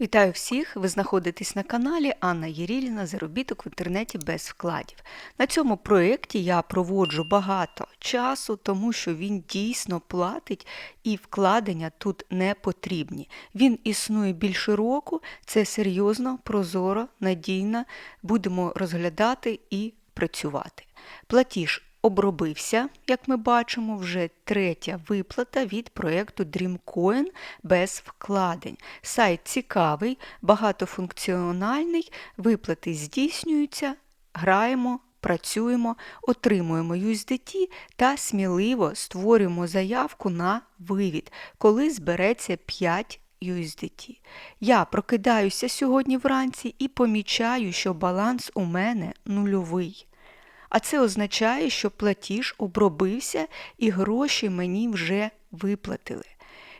Вітаю всіх! Ви знаходитесь на каналі Анна Єріліна Заробіток в інтернеті без вкладів. На цьому проєкті я проводжу багато часу, тому що він дійсно платить і вкладення тут не потрібні. Він існує більше року, це серйозно, прозоро, надійно. Будемо розглядати і працювати. Платіж обробився, як ми бачимо, вже третя виплата від проєкту Dreamcoin без вкладень. Сайт цікавий, багатофункціональний, виплати здійснюються, граємо. Працюємо, отримуємо USDT та сміливо створюємо заявку на вивід, коли збереться 5 USDT. Я прокидаюся сьогодні вранці і помічаю, що баланс у мене нульовий. А це означає, що платіж обробився і гроші мені вже виплатили.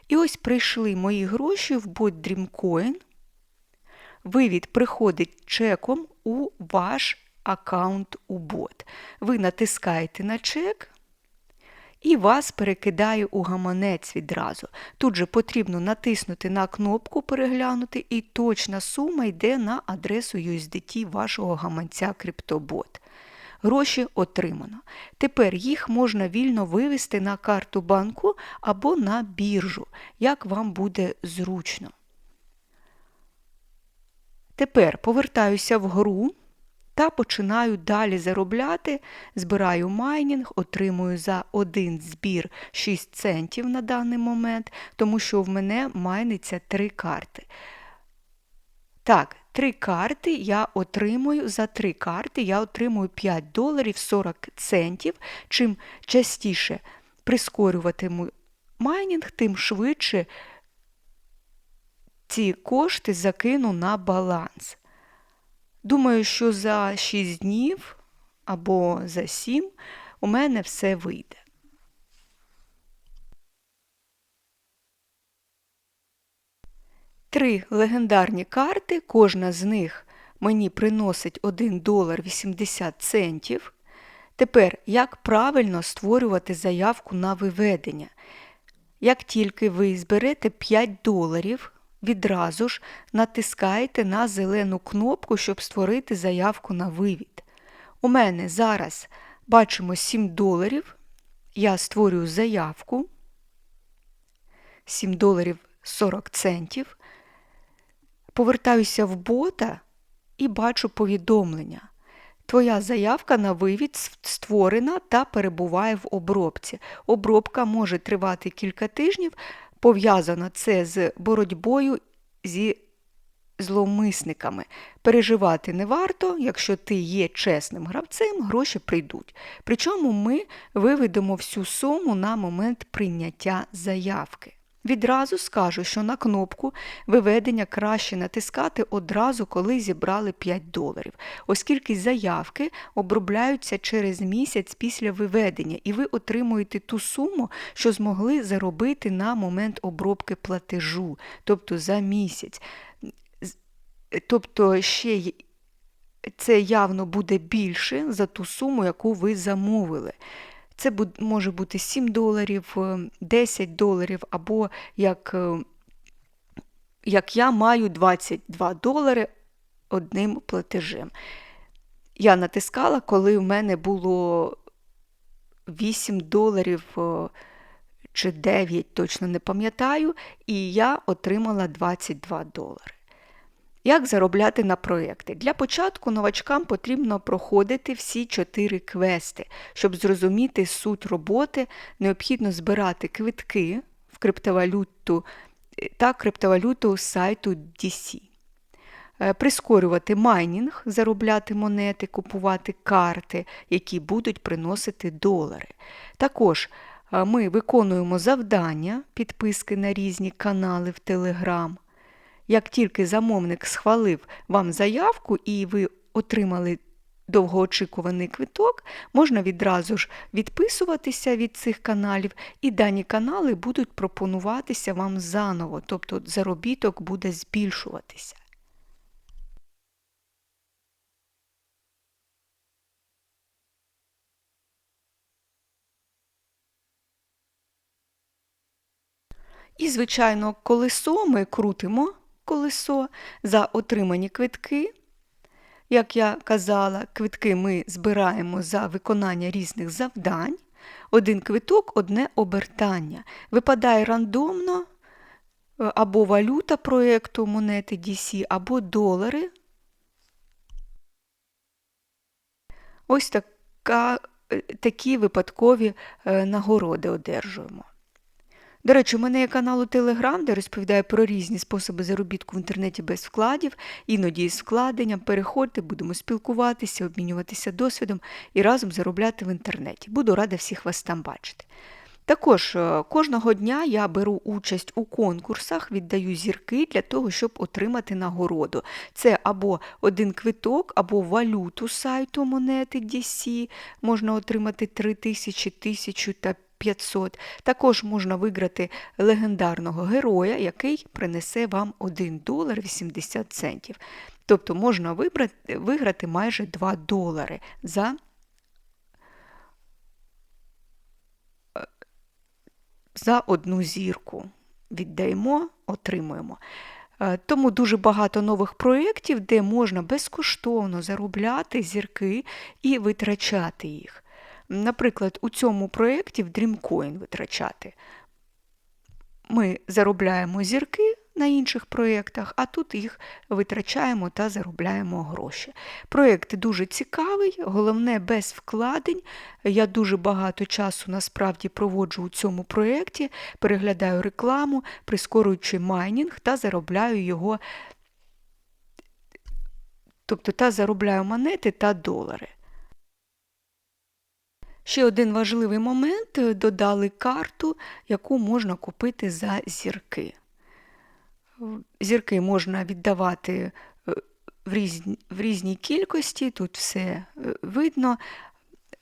І ось прийшли мої гроші в бот Dreamcoin. Вивід приходить чеком у ваш аккаунт у бот. Ви натискаєте на чек. І вас перекидає у гаманець відразу. Тут же потрібно натиснути на кнопку Переглянути, і точна сума йде на адресу USDT вашого гаманця CryptoBot. Гроші отримано. Тепер їх можна вільно вивести на карту банку або на біржу, як вам буде зручно. Тепер повертаюся в гру та починаю далі заробляти, збираю майнінг, отримую за один збір 6 центів на даний момент, тому що в мене майниться три карти. Так, три карти я отримую, за три карти я отримую 5 доларів 40 центів. Чим частіше прискорюватиму майнінг, тим швидше ці кошти закину на баланс. Думаю, що за 6 днів або за 7 у мене все вийде. Три легендарні карти, кожна з них мені приносить 1 долар 80 центів. Тепер, як правильно створювати заявку на виведення? Як тільки ви зберете 5 доларів, відразу ж натискаєте на зелену кнопку, щоб створити заявку на вивід. У мене зараз бачимо 7 доларів. Я створюю заявку. 7 доларів 40 центів. Повертаюся в бота і бачу повідомлення. Твоя заявка на вивід створена та перебуває в обробці. Обробка може тривати кілька тижнів. Пов'язано це з боротьбою зі зловмисниками. Переживати не варто, якщо ти є чесним гравцем, гроші прийдуть. Причому ми виведемо всю суму на момент прийняття заявки. Відразу скажу, що на кнопку виведення краще натискати одразу, коли зібрали 5 доларів, оскільки заявки обробляються через місяць після виведення, і ви отримуєте ту суму, що змогли заробити на момент обробки платежу, тобто за місяць. Тобто ще це явно буде більше за ту суму, яку ви замовили. Це може бути 7 доларів, 10 е, доларів, або як е, як я маю 22 долари одним платежем. Я натискала, коли в мене було 8 доларів е, чи 9, точно не пам'ятаю, і я отримала 22 долари. Як заробляти на проєкти? Для початку новачкам потрібно проходити всі чотири квести. Щоб зрозуміти суть роботи, необхідно збирати квитки в криптовалюту е, та криптовалюту сайту DC. Е, прискорювати майнінг, заробляти монети, купувати карти, які будуть приносити долари. Також е, ми виконуємо завдання, підписки на різні канали в Telegram. Як тільки замовник схвалив вам заявку і ви отримали довгоочікуваний квиток, можна відразу ж відписуватися від цих каналів, і дані канали будуть пропонуватися вам заново, тобто заробіток буде збільшуватися. І, звичайно, колесо ми крутимо колесо за отримані квитки. Як я казала, квитки ми збираємо за виконання різних завдань. Один квиток одне обертання. Випадає рандомно е, або валюта проєкту монети DC, або долари. Ось така, е, такі випадкові е, нагороди одержуємо. До речі, у мене є канал у Телеграм, де розповідаю про різні способи заробітку в інтернеті без вкладів, іноді із вкладенням. Переходьте, будемо спілкуватися, обмінюватися досвідом і разом заробляти в інтернеті. Буду рада всіх вас там бачити. Також е, кожного дня я беру участь у конкурсах, віддаю зірки для того, щоб отримати нагороду. Це або один квиток, або валюту сайту монети DC, можна отримати 3000, 1000 та 500. Також можна виграти легендарного героя, який принесе вам 1 долар 80 центів. Тобто можна вибрати, виграти майже 2 долари за за одну зірку. Віддаємо, отримуємо. Е, Тому дуже багато нових проєктів, де можна безкоштовно заробляти зірки і витрачати їх. Наприклад, у цьому проєкті в Dreamcoin витрачати. Ми заробляємо зірки на інших проєктах, а тут їх витрачаємо та заробляємо гроші. Проєкт дуже цікавий, головне без вкладень. Я дуже багато часу насправді проводжу у цьому проєкті, переглядаю рекламу, прискорюючи майнінг та заробляю його, тобто та заробляю монети та долари. Ще один важливий момент додали карту, яку можна купити за зірки. Зірки можна віддавати в різні, в різній кількості, тут все е, видно.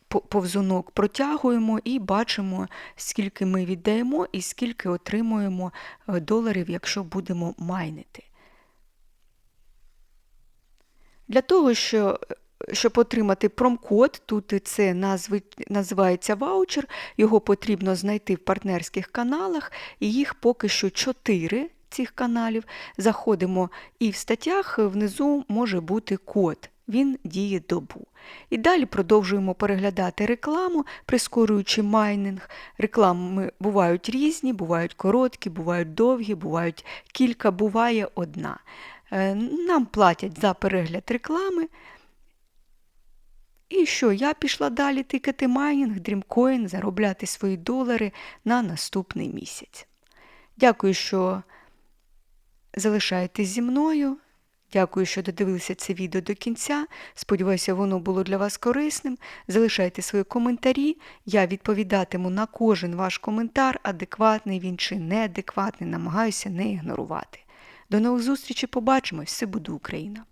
Повзунок протягуємо і бачимо, скільки ми віддаємо і скільки отримуємо е, доларів, якщо будемо майнити. Для того, що щоб отримати промкод, тут це назви, називається ваучер, його потрібно знайти в партнерських каналах, і їх поки що 4 цих каналів. Заходимо і в статтях внизу може бути код. Він діє добу. І далі продовжуємо переглядати рекламу, прискорюючи майнинг. Реклами бувають різні, бувають короткі, бувають довгі, бувають кілька, буває одна. Е, нам платять за перегляд реклами. І що, я пішла далі тикати майнінг, дрімкоін, заробляти свої долари на наступний місяць. Дякую, що залишаєтесь зі мною. Дякую, що додивилися це відео до кінця. Сподіваюся, воно було для вас корисним. Залишайте свої коментарі. Я відповідатиму на кожен ваш коментар, адекватний він чи неадекватний, намагаюся не ігнорувати. До нових зустрічей, побачимось, все буде Україна!